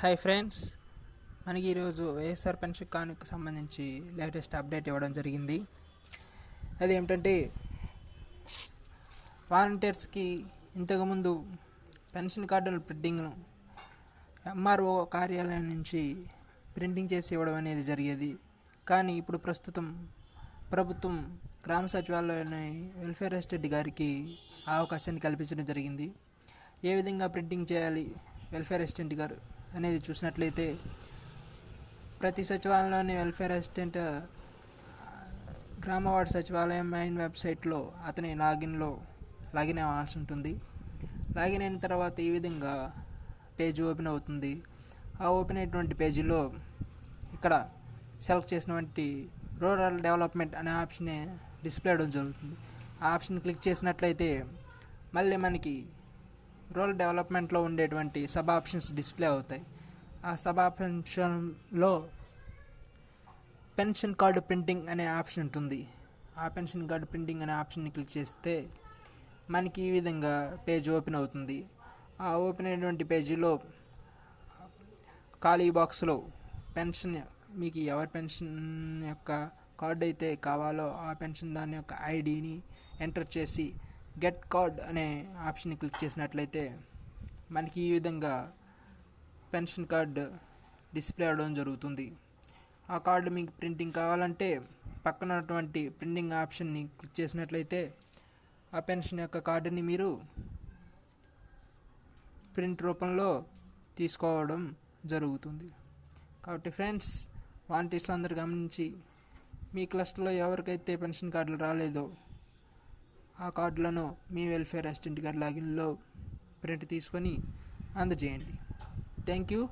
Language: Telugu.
హాయ్ ఫ్రెండ్స్ మనకి ఈరోజు వైఎస్ఆర్ పెన్షన్ కానుకు సంబంధించి లేటెస్ట్ అప్డేట్ ఇవ్వడం జరిగింది. అది ఏమిటంటే వాలంటీర్స్కి ఇంతకుముందు పెన్షన్ కార్డుల ప్రింటింగ్ను ఎంఆర్ఓ కార్యాలయం నుంచి ప్రింటింగ్ చేసి ఇవ్వడం అనేది జరిగేది. కానీ ఇప్పుడు ప్రస్తుతం ప్రభుత్వం గ్రామ సచివాలయంలోని వెల్ఫేర్ అసిస్టెంట్ గారికి ఆ అవకాశాన్ని కల్పించడం జరిగింది. ఏ విధంగా ప్రింటింగ్ చేయాలి? వెల్ఫేర్ అసిస్టెంట్ గారు అనేది చూసినట్లయితే ప్రతి సచివాలయంలోని వెల్ఫేర్ అసిస్టెంట్ గ్రామ వార్డు సచివాలయం మెయిన్ వెబ్సైట్లో అతని లాగిన్లో లాగిన్ అవ్వాల్సి ఉంటుంది. లాగిన్ అయిన తర్వాత ఈ విధంగా పేజ్ ఓపెన్ అవుతుంది. ఆ ఓపెన్ అయినటువంటి పేజీలో ఇక్కడ సెలెక్ట్ చేసినటువంటి రూరల్ డెవలప్మెంట్ అనే ఆప్షన్ డిస్ప్లే అవడం జరుగుతుంది. ఆ ఆప్షన్ క్లిక్ చేసినట్లయితే మళ్ళీ మనకి రూరల్ డెవలప్మెంట్లో ఉండేటువంటి సబ్ ఆప్షన్స్ డిస్ప్లే అవుతాయి. ఆ సబ్ ఆప్షన్లో పెన్షన్ కార్డు ప్రింటింగ్ అనే ఆప్షన్ ఉంటుంది. ఆ పెన్షన్ కార్డు ప్రింటింగ్ అనే ఆప్షన్ని క్లిక్ చేస్తే మనకి ఈ విధంగా పేజ్ ఓపెన్ అవుతుంది. ఆ ఓపెన్ అయినటువంటి పేజీలో ఖాళీ బాక్స్లో పెన్షన్ మీకు ఎవరి పెన్షన్ యొక్క కార్డు అయితే కావాలో ఆ పెన్షన్ దాని యొక్క ఐడిని ఎంటర్ చేసి గెట్ కార్డ్ అనే ఆప్షన్ని క్లిక్ చేసినట్లయితే మనకి ఈ విధంగా పెన్షన్ కార్డు డిస్ప్లే అవడం జరుగుతుంది. ఆ కార్డు మీకు ప్రింటింగ్ కావాలంటే పక్కన ఉన్నటువంటి ప్రింటింగ్ ఆప్షన్ని క్లిక్ చేసినట్లయితే ఆ పెన్షన్ యొక్క కార్డుని మీరు ప్రింట్ రూపంలో తీసుకోవడం జరుగుతుంది. కాబట్టి ఫ్రెండ్స్ వాలంటీర్స్ అందరు గమనించి మీ క్లస్టర్లో ఎవరికైతే పెన్షన్ కార్డులు రాలేదో ఆ కార్డులను మీ వెల్ఫేర్ అసిస్టెంట్ గారి లాగిన్లో ప్రింట్ తీసుకొని అందజేయండి. Thank you.